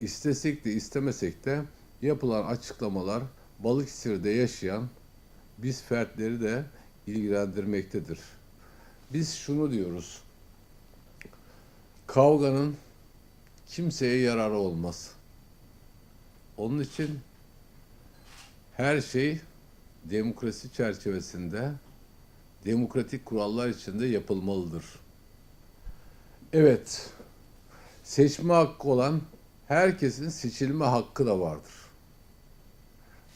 İstesek de istemesek de yapılan açıklamalar Balıkesir'de yaşayan biz fertleri de ilgilendirmektedir. Biz şunu diyoruz. Kavganın kimseye yararı olmaz. Onun için her şey demokrasi çerçevesinde demokratik kurallar içinde yapılmalıdır. Evet, seçme hakkı olan herkesin seçilme hakkı da vardır.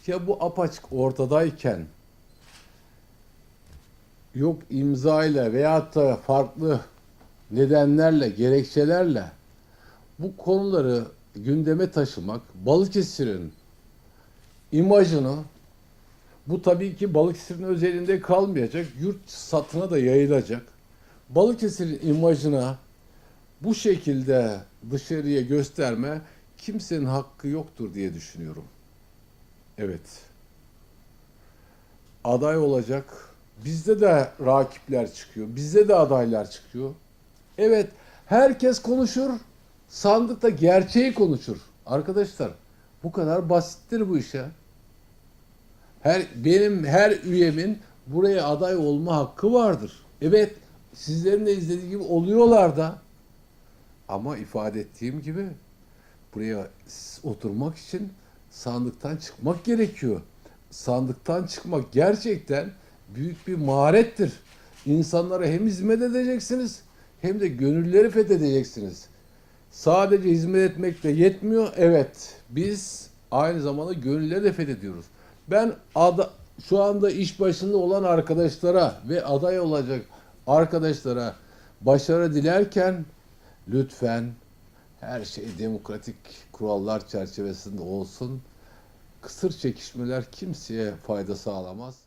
Ya bu apaçık ortadayken yok imzayla veyahut da farklı nedenlerle, gerekçelerle bu konuları gündeme taşımak Balıkesir'in imajını bu tabii ki Balıkesir'in özelinde kalmayacak, yurt satına da yayılacak. Balıkesir'in imajına bu şekilde dışarıya gösterme kimsenin hakkı yoktur diye düşünüyorum. Evet. Aday olacak. Bizde de rakipler çıkıyor. Bizde de adaylar çıkıyor. Evet, herkes konuşur. Sandıkta gerçeği konuşur. Arkadaşlar, bu kadar basittir bu iş ya. Her benim her üyemin buraya aday olma hakkı vardır. Evet, sizlerin de izlediği gibi oluyorlar da. Ama ifade ettiğim gibi buraya oturmak için sandıktan çıkmak gerekiyor. Sandıktan çıkmak gerçekten büyük bir maharettir. İnsanlara hem hizmet edeceksiniz hem de gönülleri fethedeceksiniz. Sadece hizmet etmek de yetmiyor. Evet, biz aynı zamanda gönülleri de fethediyoruz. Ben ada, şu anda iş başında olan arkadaşlara ve aday olacak arkadaşlara başarı dilerken lütfen her şey demokratik kurallar çerçevesinde olsun. Kısır çekişmeler kimseye fayda sağlamaz.